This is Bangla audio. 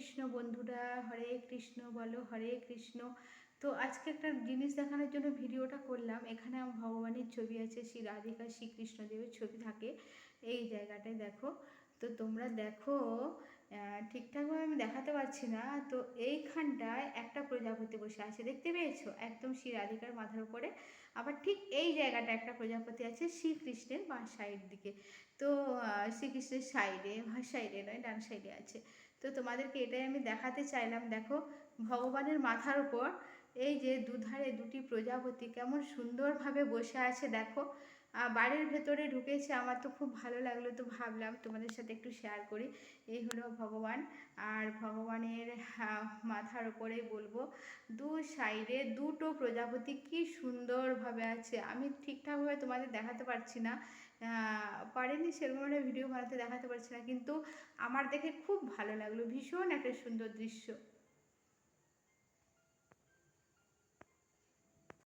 কৃষ্ণ বন্ধুরা, হরে কৃষ্ণ বলো, হরে কৃষ্ণ। তো আজকে একটা জিনিস দেখানোর জন্য ভিডিওটা করলাম। এখানে আমার ভগবানের ছবি আছে, শ্রী রাধিকা শ্রীকৃষ্ণদেবের ছবি থাকে। এই জায়গাটায় দেখো। তো তোমরা দেখো ঠিকঠাকভাবে আমি দেখাতে পারছি না। তো এইখানটায় একটা প্রজাপতি বসে আছে, দেখতে পেয়েছ? একদম শ্রী রাধিকার মাথার উপরে। আবার ঠিক এই জায়গাটা একটা প্রজাপতি আছে, শ্রীকৃষ্ণের বাঁ সাইড দিকে। তো শ্রীকৃষ্ণের সাইডে বাঁ সাইডে নয়, ডান সাইডে আছে। তো তোমাদেরকে এটাই আমি দেখাতে চাইলাম। দেখো, ভগবানের মাথার উপর এই যে দুধারে দুটি প্রজাপতি কেমন সুন্দরভাবে বসে আছে, দেখো। বাড়ির ভেতরে ঢুকেছে, আমার তো খুব ভালো লাগল তো ভাবলাম তোমাদের সাথে একটু শেয়ার করি। এই হলো ভগবান, আর ভগবানের মাথার উপরে বলব, দু সাইডে দুটো প্রজাপতি কি সুন্দরভাবে আছে। আমি ঠিকঠাকভাবে তোমাদের দেখাতে পারছি না পারিনি সেরকম একটা ভিডিও বানাতে দেখাতে পারছি না, কিন্তু আমার দেখে খুব ভালো লাগল, ভীষণ একটা সুন্দর দৃশ্য।